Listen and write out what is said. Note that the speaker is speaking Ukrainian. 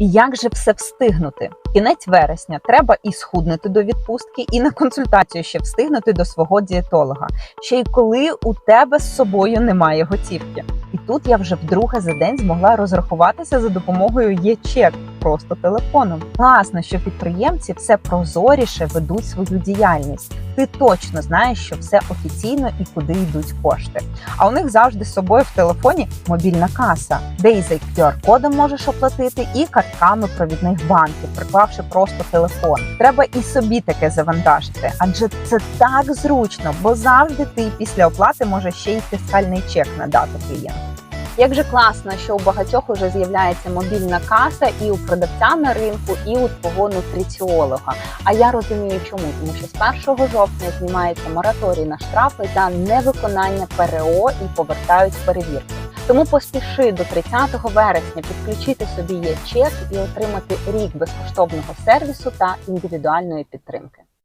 Як же все встигнути? Кінець вересня треба і схуднути до відпустки, і на консультацію ще встигнути до свого дієтолога. Ще й коли у тебе з собою немає готівки. І тут я вже вдруге за день змогла розрахуватися за допомогою є-чек просто телефоном. Класно, що підприємці все прозоріше ведуть свою діяльність. Ти точно знаєш, що все офіційно і куди йдуть кошти. А у них завжди з собою в телефоні мобільна каса, де і за QR-кодом можеш оплатити, і картками провідних банків, приклавши просто телефон. Треба і собі таке завантажити, адже це так зручно, бо завжди ти після оплати можеш ще й фіскальний чек надати клієнту. Як же класно, що у багатьох уже з'являється мобільна каса і у продавця на ринку, і у твого нутриціолога. А я розумію, чому тому, що з 1 жовтня знімається мораторій на штрафи за невиконання ПРО і повертають перевірки. Тому поспіши до 30 вересня підключити собі є чек і отримати рік безкоштовного сервісу та індивідуальної підтримки.